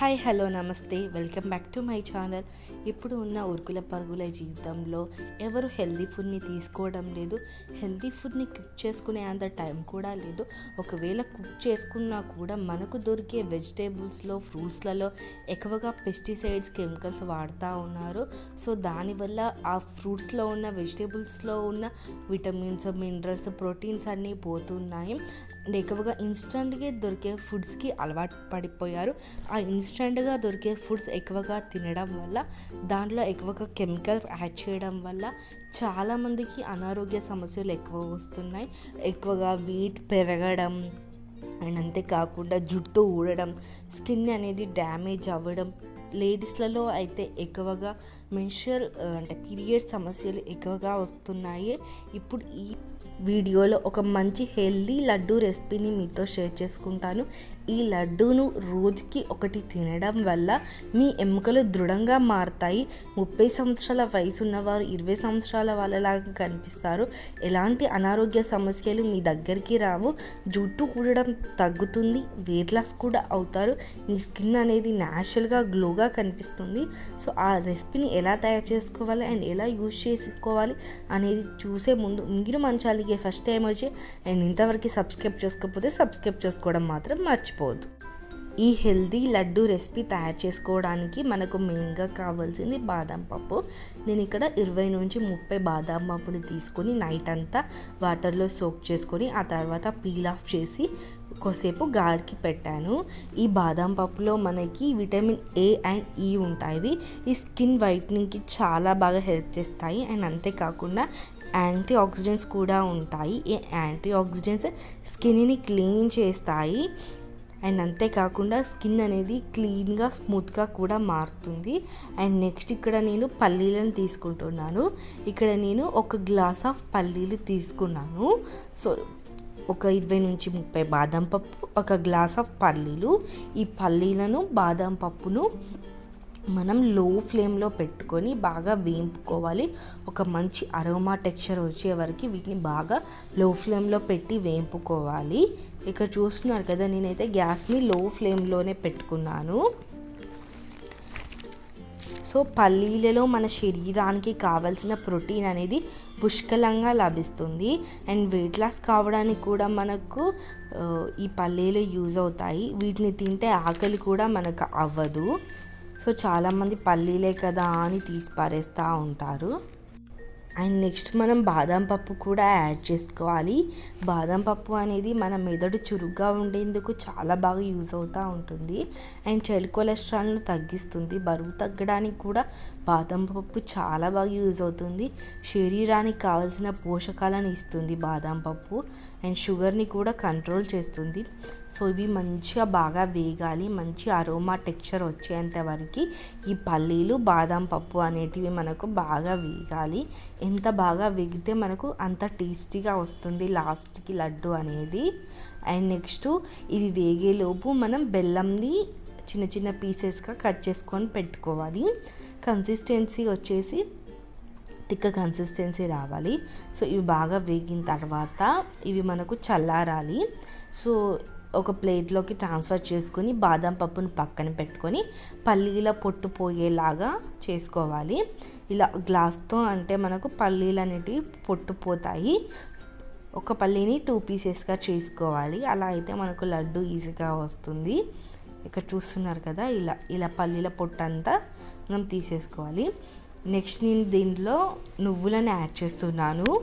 Hi hello నమస్తే. Welcome back to my channel. ఇప్పుడు ఉన్న ఉరుకుల పరుగుల జీవితంలో ఎవరు హెల్దీ ఫుడ్ని తీసుకోవడం లేదు హెల్దీ ఫుడ్ని కుక్ చేసుకునే అంత టైం కూడా లేదు. ఒకవేళ కుక్ చేసుకున్నా కూడా మనకు దొరికే వెజిటేబుల్స్లో ఫ్రూట్స్లలో ఎక్కువగా పెస్టిసైడ్స్ కెమికల్స్ వాడుతూ ఉన్నారు. సో దానివల్ల ఆ ఫ్రూట్స్లో ఉన్న వెజిటేబుల్స్లో ఉన్న విటమిన్స్ మినరల్స్ ప్రోటీన్స్ అన్నీ పోతున్నాయి. అండ్ ఎక్కువగా ఇన్స్టంట్గా దొరికే ఫుడ్స్కి అలవాటు పడిపోయారు. ఆ ఇన్స్ ఇన్స్టెంట్గా దొరికే ఫుడ్స్ ఎక్కువగా తినడం వల్ల దాంట్లో ఎక్కువగా కెమికల్స్ యాడ్ చేయడం వల్ల చాలామందికి అనారోగ్య సమస్యలు ఎక్కువ వస్తున్నాయి. ఎక్కువగా వీట్ పెరగడం అండ్ అంతేకాకుండా జుట్టు ఊడడం స్కిన్ అనేది డ్యామేజ్ అవ్వడం లేడీస్లలో అయితే ఎక్కువగా మెన్షురల్ uh, అంటే పీరియడ్ సమస్యలు ఎక్కువగా వస్తున్నాయి. ఇప్పుడు ఈ వీడియోలో ఒక మంచి హెల్దీ లడ్డు రెసిపీని మీతో షేర్ చేసుకుంటాను. ఈ లడ్డూను రోజుకి ఒకటి తినడం వల్ల మీ ఎముకలు దృఢంగా మారుతాయి. ముప్పై సంవత్సరాల వయసు ఉన్నవారు ఇరవై సంవత్సరాల వాళ్ళలాగా కనిపిస్తారు. ఎలాంటి అనారోగ్య సమస్యలు మీ దగ్గరికి రావు. జుట్టు కూడడం తగ్గుతుంది వెయిట్ లాస్ కూడా అవుతారు. మీ స్కిన్ అనేది న్యాచురల్గా గ్లోగా కనిపిస్తుంది. సో ఆ రెసిపీని ఎలా తయారు చేసుకోవాలి అండ్ ఎలా యూజ్ చేసుకోవాలి అనేది చూసే ముందు మీరు మన ఛానల్కి ఫస్ట్ టైం వచ్చి అండ్ ఇంతవరకు సబ్స్క్రైబ్ చేసుకోకపోతే సబ్స్క్రైబ్ చేసుకోవడం మాత్రం మర్చిపోవద్దు. ఈ హెల్దీ లడ్డు రెసిపీ తయారు చేసుకోవడానికి మనకు మెయిన్గా కావాల్సింది బాదం పప్పు. నేను ఇక్కడ ఇరవై నుంచి ముప్పై బాదం పప్పుని తీసుకొని నైట్ అంతా వాటర్లో సోక్ చేసుకొని ఆ తర్వాత పీల్ ఆఫ్ చేసి కొద్దిసేపు గాడికి పెట్టాను. ఈ బాదం పప్పులో మనకి విటమిన్ ఏ అండ్ ఈ ఉంటాయి. ఈ స్కిన్ వైట్నింగ్కి చాలా బాగా హెల్ప్ చేస్తాయి. అండ్ అంతేకాకుండా యాంటీ ఆక్సిడెంట్స్ కూడా ఉంటాయి. ఈ యాంటీ ఆక్సిడెంట్స్ స్కిన్ని క్లీన్ చేస్తాయి. అండ్ అంతేకాకుండా స్కిన్ అనేది క్లీన్గా స్మూత్గా కూడా మారుతుంది. అండ్ నెక్స్ట్ ఇక్కడ నేను పల్లీలను తీసుకుంటున్నాను. ఇక్కడ నేను ఒక గ్లాస్ ఆఫ్ పల్లీలు తీసుకున్నాను. సో ఒక ఇరవై నుంచి ముప్పై బాదం పప్పు ఒక గ్లాస్ ఆఫ్ పల్లీలు. ఈ పల్లీలను బాదం పప్పును మనం లో ఫ్లేమ్లో పెట్టుకొని బాగా వేయింపుకోవాలి ఒక మంచి అరోమా టెక్స్చర్ వచ్చే వరకు వీటిని బాగా లో ఫ్లేమ్లో పెట్టి వేయింపుకోవాలి ఇక్కడ చూస్తున్నారు కదా నేనైతే గ్యాస్ని లో ఫ్లేమ్లోనే పెట్టుకున్నాను. సో పల్లీలలో మన శరీరానికి కావలసిన ప్రోటీన్ అనేది పుష్కలంగా లభిస్తుంది. అండ్ వెయిట్ లాస్ కావడానికి కూడా మనకు ఈ పల్లీలు యూజ్ అవుతాయి. వీటిని తింటే ఆకలి కూడా మనకు అవ్వదు. సో చాలామంది పల్లీలే కదా అని తీసి పారేస్తూ ఉంటారు. అండ్ నెక్స్ట్ మనం బాదం పప్పు కూడా యాడ్ చేసుకోవాలి. బాదం పప్పు అనేది మన మెదడు చురుగ్గా ఉండేందుకు చాలా బాగా యూజ్ అవుతూ ఉంటుంది. అండ్ చెడు కొలెస్ట్రాల్ను తగ్గిస్తుంది. బరువు తగ్గడానికి కూడా బాదం పప్పు చాలా బాగా యూజ్ అవుతుంది. శరీరానికి కావాల్సిన పోషకాలను ఇస్తుంది బాదం పప్పు. అండ్ షుగర్ని కూడా కంట్రోల్ చేస్తుంది. సో ఇవి మంచిగా బాగా వేగాలి. మంచి అరోమా టెక్స్చర్ వచ్చేంత వరకు ఈ పల్లీలు బాదం పప్పు అనేటివి మనకు బాగా వేగాలి. ఎంత బాగా వేగితే మనకు అంత టేస్టీగా వస్తుంది లాస్ట్కి లడ్డు అనేది. అండ్ నెక్స్ట్ ఇవి వేగేలోపు మనం బెల్లంని చిన్న చిన్న పీసెస్గా కట్ చేసుకొని పెట్టుకోవాలి. కన్సిస్టెన్సీ వచ్చేసి తిక్క కన్సిస్టెన్సీ రావాలి. సో ఇవి బాగా వేగిన తర్వాత ఇవి మనకు చల్లారాలి. సో ఒక ప్లేట్లోకి ట్రాన్స్ఫర్ చేసుకొని బాదం పప్పును పక్కన పెట్టుకొని పల్లీల పొట్టు పోయేలాగా చేసుకోవాలి. ఇలా గ్లాస్తో అంటే మనకు పల్లీలు అనేటివి పొట్టు పోతాయి. ఒక పల్లీని టూ పీసెస్గా చేసుకోవాలి. అలా అయితే మనకు లడ్డు ఈజీగా వస్తుంది. ఇక్కడ చూస్తున్నారు కదా ఇలా ఇలా పల్లీల పొట్టు అంతా మనం తీసేసుకోవాలి. నెక్స్ట్ నేను దీంట్లో నువ్వులను యాడ్ చేస్తున్నాను.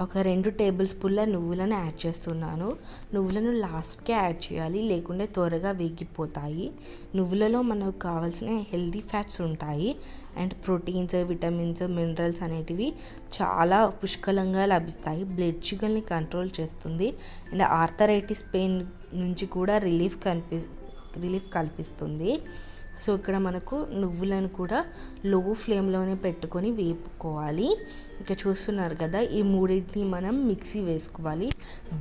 ఒక రెండు టేబుల్ స్పూన్ల నువ్వులను యాడ్ చేస్తున్నాను. నువ్వులను లాస్ట్కే యాడ్ చేయాలి లేకుంటే త్వరగా వేగిపోతాయి. నువ్వులలో మనకు కావాల్సిన హెల్తీ ఫ్యాట్స్ ఉంటాయి. అండ్ ప్రోటీన్స్ విటమిన్స్ మినరల్స్ అనేటివి చాలా పుష్కలంగా లభిస్తాయి. బ్లడ్ షుగర్ని కంట్రోల్ చేస్తుంది. అండ్ ఆర్థరైటిస్ పెయిన్ నుంచి కూడా రిలీఫ్ కనిపి రిలీఫ్ కల్పిస్తుంది. సో ఇక్కడ మనకు నువ్వులను కూడా లో ఫ్లేమ్లోనే పెట్టుకొని వేపుకోవాలి. ఇంకా చూస్తున్నారు కదా ఈ మూడింటిని మనం మిక్సీ వేసుకోవాలి.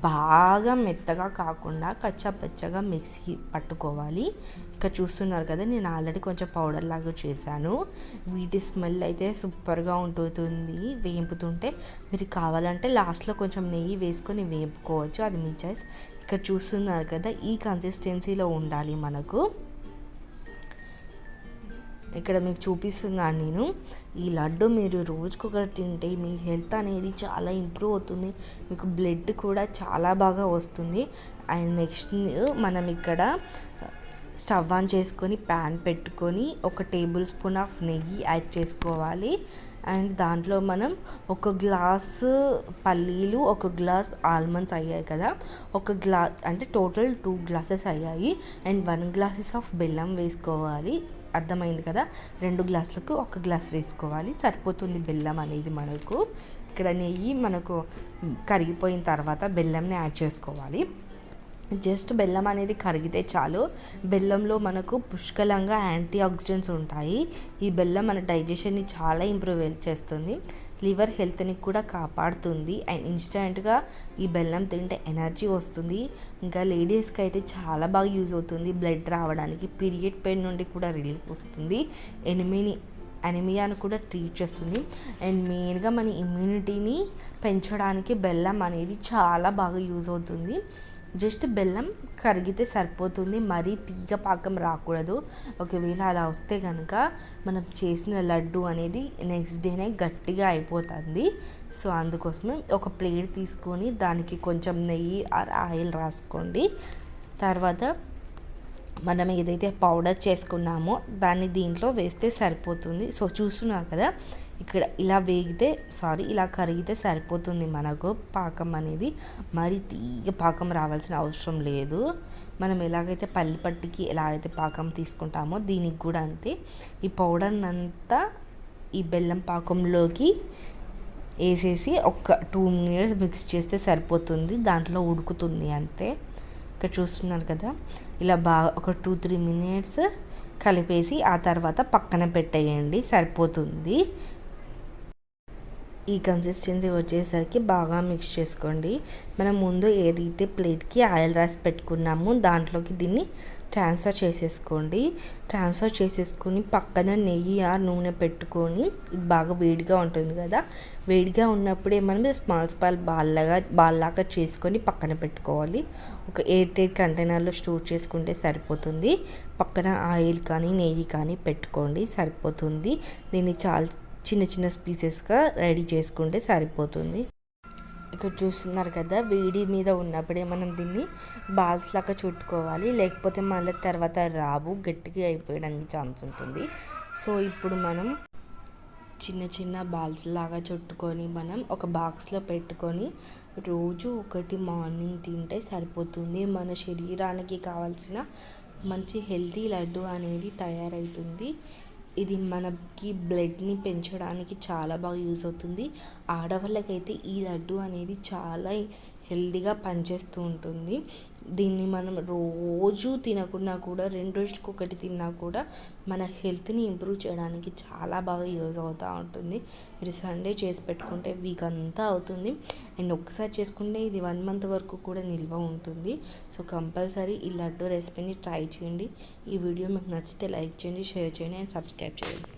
బాగా మెత్తగా కాకుండా కచ్చా పచ్చగా మిక్సీ పట్టుకోవాలి. ఇక్కడ చూస్తున్నారు కదా నేను ఆల్రెడీ కొంచెం పౌడర్ లాగా చేశాను. వీటి స్మెల్ అయితే సూపర్గా ఉంటుంది వేపుతుంటే మీరు కావాలంటే లాస్ట్లో కొంచెం నెయ్యి వేసుకొని వేపుకోవచ్చు. అది మీ చాయిస్ ఇక్కడ చూస్తున్నారు కదా ఈ కన్సిస్టెన్సీలో ఉండాలి మనకు. ఇక్కడ మీకు చూపిస్తున్నాను నేను. ఈ లడ్డు మీరు రోజుకొకటి తింటే మీ హెల్త్ అనేది చాలా ఇంప్రూవ్ అవుతుంది. మీకు బ్లడ్ కూడా చాలా బాగా వస్తుంది. అండ్ నెక్స్ట్ మనం ఇక్కడ స్టవ్ ఆన్ చేసుకొని ప్యాన్ పెట్టుకొని ఒక టేబుల్ స్పూన్ ఆఫ్ నెయ్యి యాడ్ చేసుకోవాలి. అండ్ దాంట్లో మనం ఒక గ్లాస్ పల్లీలు ఒక గ్లాస్ ఆల్మండ్స్ అయ్యాయి కదా. ఒక గ్లా అంటే టోటల్ టూ గ్లాసెస్ అయ్యాయి. అండ్ వన్ గ్లాసెస్ ఆఫ్ బెల్లం వేసుకోవాలి. అర్థమైంది కదా? రెండు గ్లాసులకు ఒక గ్లాస్ వేసుకోవాలి. సరిపోతుంది బెల్లం అనేది మనకు. ఇక్కడ నెయ్యి మనకు కరిగిపోయిన తర్వాత బెల్లంని యాడ్ చేసుకోవాలి. జస్ట్ బెల్లం అనేది కరిగితే చాలు. బెల్లంలో మనకు పుష్కలంగా యాంటీ ఆక్సిడెంట్స్ ఉంటాయి. ఈ బెల్లం మన డైజెషన్ని చాలా ఇంప్రూవ్ చేస్తుంది. లివర్ హెల్త్ని కూడా కాపాడుతుంది. అండ్ ఇన్స్టెంట్గా ఈ బెల్లం తింటే ఎనర్జీ వస్తుంది. ఇంకా లేడీస్కి అయితే చాలా బాగా యూజ్ అవుతుంది. బ్లడ్ రావడానికి పీరియడ్ పెయిన్ నుండి కూడా రిలీఫ్ వస్తుంది. ఎనిమిని అనిమియాను కూడా ట్రీట్ చేస్తుంది. అండ్ మెయిన్గా మన ఇమ్యూనిటీని పెంచడానికి బెల్లం అనేది చాలా బాగా యూజ్ అవుతుంది. జస్ట్ బెల్లం కరిగితే సరిపోతుంది. మరీ తీగ పాకం రాకూడదు. ఒకవేళ అలా వస్తే కనుక మనం చేసిన లడ్డు అనేది నెక్స్ట్ డేనే గట్టిగా అయిపోతుంది. సో అందుకోసమే ఒక ప్లేట్ తీసుకొని దానికి కొంచెం నెయ్యి ఆర్ ఆయిల్ రాసుకోండి. తర్వాత మనం ఏదైతే పౌడర్ చేసుకున్నామో దాన్ని దీంట్లో వేస్తే సరిపోతుంది. సో చూస్తున్నారు కదా ఇక్కడ ఇలా వేగితే సారీ ఇలా కరిగితే సరిపోతుంది మనకు. పాకం అనేది మరి తీగ పాకం రావాల్సిన అవసరం లేదు. మనం ఎలాగైతే పల్లి పట్టికి ఎలాగైతే పాకం తీసుకుంటామో దీనికి కూడా అంతే. ఈ పౌడర్నంతా ఈ బెల్లం పాకంలోకి వేసేసి ఒక టూ మినిట్స్ మిక్స్ చేస్తే సరిపోతుంది. దాంట్లో ఉడుకుతుంది అంతే. ఇక్కడ చూస్తున్నారు కదా. ఇలా బాగా ఒక టూ త్రీ మినిట్స్ కలిపేసి ఆ తర్వాత పక్కన పెట్టేయండి. సరిపోతుంది. ఈ కన్సిస్టెన్సీ వచ్చేసరికి బాగా మిక్స్ చేసుకోండి. మనం ముందు ఏదైతే ప్లేట్కి ఆయిల్ రాసి పెట్టుకున్నామో దాంట్లోకి దీన్ని ట్రాన్స్ఫర్ చేసేసుకోండి. ట్రాన్స్ఫర్ చేసేసుకొని పక్కన నెయ్యి ఆ నూనె పెట్టుకొని బాగా వేడిగా ఉంటుంది కదా వేడిగా ఉన్నప్పుడే మనం స్మాల్ స్మాల్ బాల్లాగా బాల్లాగా చేసుకొని పక్కన పెట్టుకోవాలి. ఒక ఎయిట్ ఎయిట్ కంటైనర్లో స్టోర్ చేసుకుంటే సరిపోతుంది. పక్కన ఆయిల్ కానీ నెయ్యి కానీ పెట్టుకోండి సరిపోతుంది. దీన్ని చాలా చిన్న చిన్న పీసెస్గా రెడీ చేసుకుంటే సరిపోతుంది. ఇక్కడ చూస్తున్నారు కదా వేడి మీద ఉన్నప్పుడే మనం దీన్ని బాల్స్ లాగా చుట్టుకోవాలి. లేకపోతే మళ్ళీ తర్వాత రావు గట్టిగా అయిపోయడానికి ఛాన్స్ ఉంటుంది. సో ఇప్పుడు మనం చిన్న చిన్న బాల్స్ లాగా చుట్టుకొని మనం ఒక బాక్స్లో పెట్టుకొని రోజు ఒకటి మార్నింగ్ తింటే సరిపోతుంది. మన శరీరానికి కావాల్సిన మంచి హెల్తీ లడ్డు అనేది తయారవుతుంది. ఇది మనకి బ్లడ్ని పెంచడానికి చాలా బాగా యూజ్ అవుతుంది. ఆడవాళ్ళకైతే ఈ లడ్డు అనేది చాలా హెల్దీగా పనిచేస్తూ ఉంటుంది. దీన్ని మనం రోజు తినకుండా కూడా రెండు రోజులకు ఒకటి తిన్నా కూడా మన హెల్త్ని ఇంప్రూవ్ చేయడానికి చాలా బాగా యూజ్ అవుతూ ఉంటుంది. మీరు సండే చేసి పెట్టుకుంటే వీక్ అంతా అవుతుంది. అండ్ ఒకసారి చేసుకుంటే ఇది వన్ మంత్ వరకు కూడా నిల్వ ఉంటుంది. సో కంపల్సరీ ఈ లడ్డు రెసిపీని ట్రై చేయండి. ఈ వీడియో మీకు నచ్చితే లైక్ చేయండి షేర్ చేయండి అండ్ సబ్స్క్రైబ్ చేయండి.